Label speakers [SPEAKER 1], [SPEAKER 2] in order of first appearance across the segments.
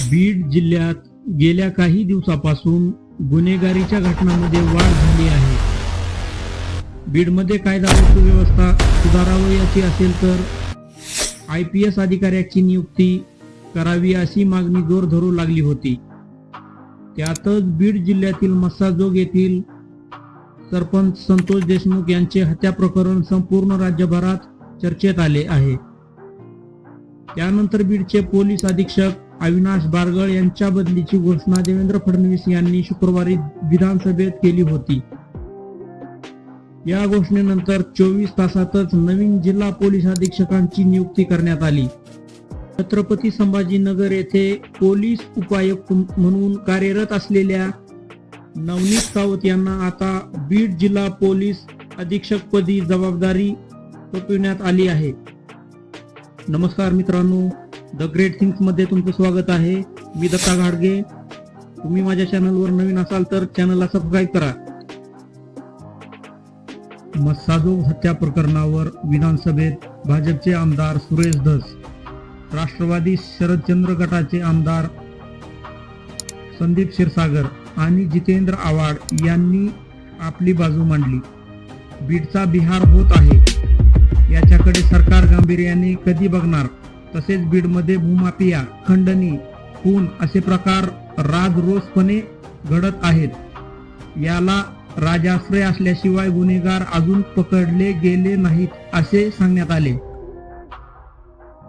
[SPEAKER 1] बीड जिल्ह्यात गेल्या काही दिवसापासून गुन्हेगारीच्या घटनांमध्ये वाढ झाली आहे. बीडमध्ये कायदा व सुव्यवस्था सुधारावयाची असेल तर आय पी एस अधिकाऱ्याची नियुक्ती करावी अशी मागणी जोर धरू लागली होती. त्यातच बीड जिल्ह्यातील मस्साजोग येथील सरपंच संतोष देशमुख यांचे हत्या प्रकरण संपूर्ण राज्यभरात चर्चेत आले आहे. त्यानंतर बीडचे पोलीस अधीक्षक अविनाश बारगळ यांच्या बदलीची घोषणा देवेंद्र फडणवीस यांनी शुक्रवारी विधानसभेत केली होती. या घोषणेनंतर चोवीस तासातच नवीन जिल्हा पोलीस अधीक्षकांची नियुक्ती करण्यात आली. छत्रपती संभाजीनगर येथे पोलीस उपायुक्त म्हणून कार्यरत असलेल्या नवनीत सावंत यांना आता बीड जिल्हा पोलीस अधीक्षकपदी जबाबदारी सोपविण्यात आली आहे. नमस्कार मित्रांनो द ग्रेट थिंग्समध्ये तुमचं स्वागत आहे. मी दत्ता घाडगे. तुम्ही माझ्या चॅनलवर नवीन असाल तर चॅनलला सबस्क्राईब करा. मस्साजोग हत्या प्रकरणावर विधानसभेत भाजपचे आमदार सुरेश धस राष्ट्रवादी शरदचंद्र गटाचे आमदार संदीप क्षीरसागर आणि जितेंद्र आव्हाड यांनी आपली बाजू मांडली. बीडचा बिहार होत आहे. याच्याकडे सरकार गांभीर्याने कधी बघणार? तसेच बीडमध्ये भूमाफिया खंडणी खून असे प्रकार राजरोसपणे घडत आहेत. याला राजाश्रय असल्याशिवाय गुन्हेगार अजून पकडले गेले नाहीत असे सांगण्यात आले.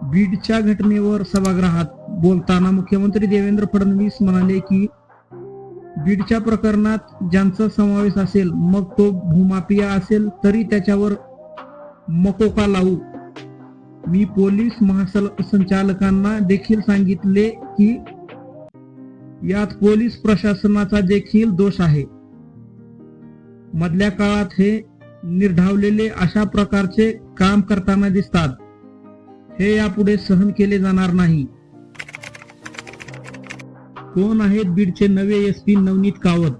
[SPEAKER 1] बीडच्या घटनेवर सभागृहात बोलताना मुख्यमंत्री देवेंद्र फडणवीस म्हणाले की बीडच्या प्रकरणात ज्यांचा समावेश असेल मग तो भूमापिया असेल तरी त्याच्यावर मकोका लावू. मी पोलीस महासंचालकांना देखील सांगितले की यात पोलीस प्रशासनाचा देखील दोष आहे. मधल्या काळात हे निर्धावलेले अशा प्रकारचे काम करताना दिसतात. हे यापुढे सहन केले जाणार नाही. कोण आहेत बीडचे नवे एस पी नवनीत कावत?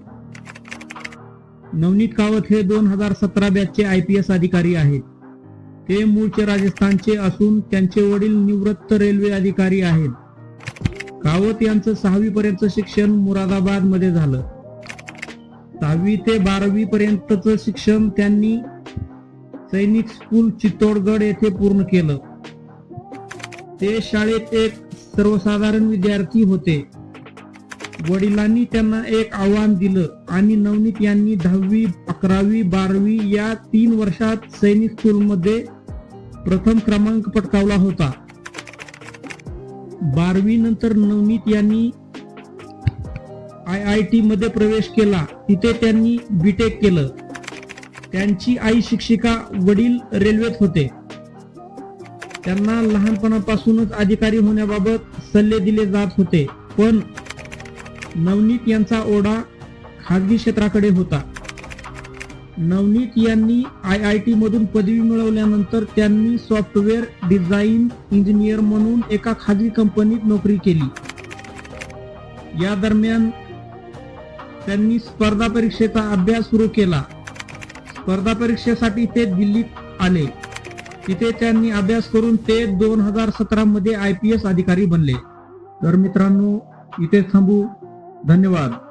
[SPEAKER 1] नवनीत कावत हे दोन हजार सतरा बॅचचे आय पी एस अधिकारी आहेत. ते मूळचे राजस्थानचे असून त्यांचे वडील निवृत्त रेल्वे अधिकारी आहेत. कावत यांचं सहावी पर्यंत शिक्षण मुरादाबादमध्ये झालं. दहावी ते बारावी पर्यंतच शिक्षण त्यांनी सैनिक स्कूल चित्तोडगड येथे पूर्ण केलं. ते शाळेत एक सर्वसाधारण विद्यार्थी होते. वडिलांनी त्यांना एक आव्हान दिलं आणि नवनीत यांनी दहावी अकरावी बारावी या तीन वर्षात सैनिक स्कूलमध्ये प्रथम क्रमांक पटकावला होता. बारावी नंतर नवनीत यांनी आय आय टी मध्ये प्रवेश केला. तिथे त्यांनी बीटेक केलं. त्यांची आई शिक्षिका वडील रेल्वेत होते. त्यांना लहानपणापासूनच अधिकारी होण्याबाबत सल्ले दिले जात होते. पण नवनीत यांचा ओढा खाजगी क्षेत्राकडे होता. नवनीत यांनी आय आय टी मधून पदवी मिळवल्यानंतर त्यांनी सॉफ्टवेअर डिझाईन इंजिनियर म्हणून एका खाजगी कंपनीत नोकरी केली. या दरम्यान त्यांनी स्पर्धा परीक्षेचा अभ्यास सुरू केला. स्पर्धा परीक्षेसाठी ते दिल्लीत आले. तिथे त्यांनी अभ्यास करून ते दोन हजार सतरा मध्ये आय पी एस अधिकारी बनले. तर मित्रांनो इथे थांबू. धन्यवाद.